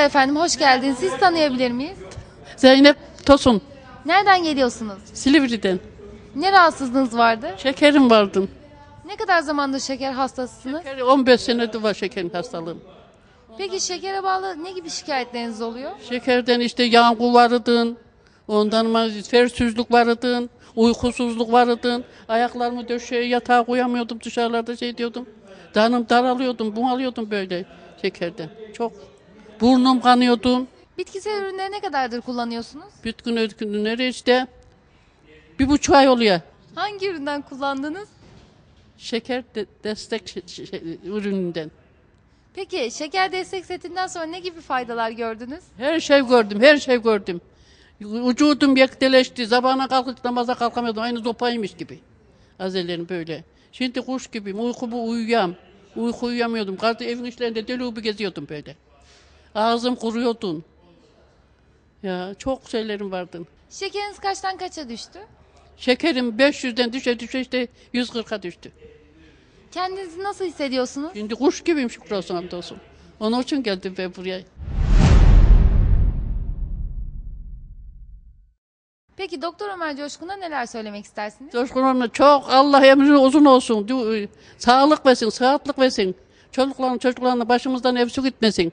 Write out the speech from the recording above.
Merhabalar efendim, hoş geldiniz. Siz tanıyabilir miyiz? Zeynep Tosun, Nereden geliyorsunuz? Silivri'den. Ne rahatsızlığınız vardı? Şekerim vardı. Ne kadar zamandır şeker hastasısınız? Şekeri 15 senedir var şekerin hastalığım. Peki şekere bağlı ne gibi şikayetleriniz oluyor? Şekerden işte yağmur varıdın, ondan mı fersüzlük varıdın, uykusuzluk varıdın. Ayaklarımı döşeye yatağa koyamıyordum dışarılarda şey diyordum. Canım daralıyordum, bunalıyordum böyle şekerden. Çok. Burnum kanıyordum. Bitkisel ürünleri ne kadardır kullanıyorsunuz? Bütün ürünleri işte bir buçuk ay oluyor. Hangi üründen kullandınız? Şeker de- destek şey- şey- ürününden. Peki şeker destek setinden sonra ne gibi faydalar gördünüz? Her şey gördüm, her şey gördüm. Vücudum yekteleşti, zabana kalkıp namaza kalkamıyordum. Aynı zopaymış gibi. Azelerim böyle. Şimdi kuş gibiyim, uykumu uyuyam. Uyku uyuyamıyordum. Kartı evin işlerinde deli gibi geziyordum böyle. Ağzım kuruyordun. Ya çok şeylerim vardı. Şekeriniz kaçtan kaça düştü? Şekerim 500'den düşe düşe işte 140'a düştü. Kendinizi nasıl hissediyorsunuz? Şimdi kuş gibiyim şükür olsun hamdolsun. Onun için geldim ben buraya. Peki Doktor Ömer Coşkun'a neler söylemek istersiniz? Coşkun Hanım'a çok Allah emri uzun olsun. Du- Sağlık versin, sıhhatlik versin. Çocukların çocuklarına başımızdan evsu gitmesin.